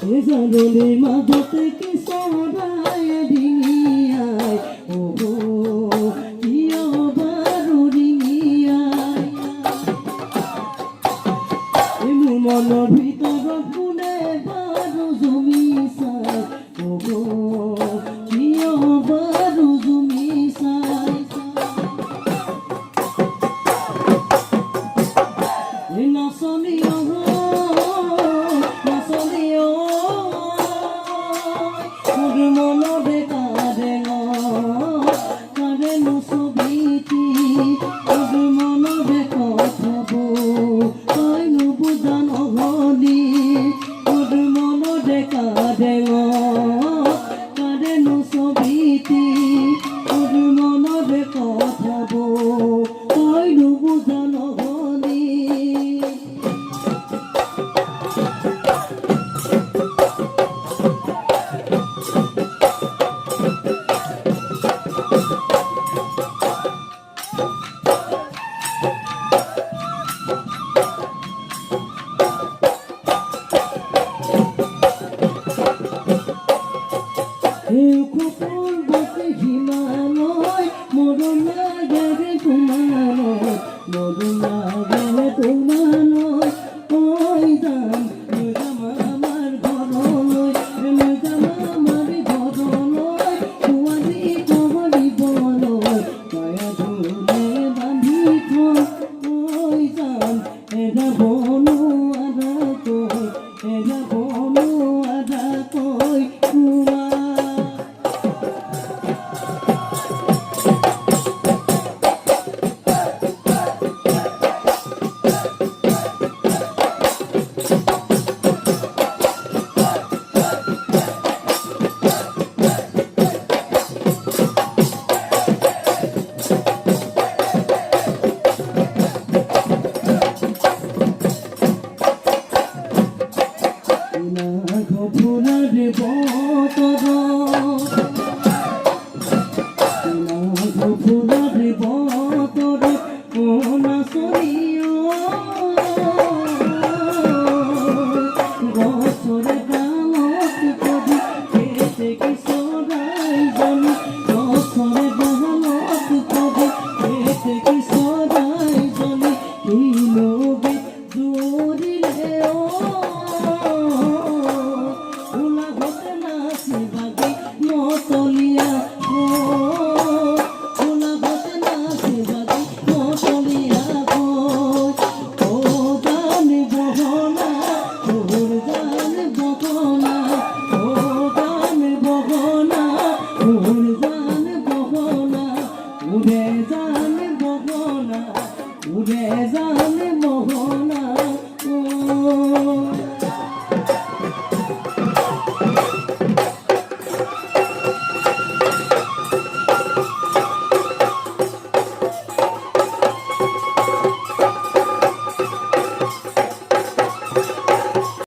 জানুলি মাদত কি সারায় ডিঙিয়ায় ও মোৰ মনৰ ভিতৰত কোনে বারু জমিছা ও কিয় বারু মন বেকারে কারে নুসুবিতি তবে মন বেকথব bono ada koi, ella bono ada koi. বতর কোন সরি উড়ে যান মোহ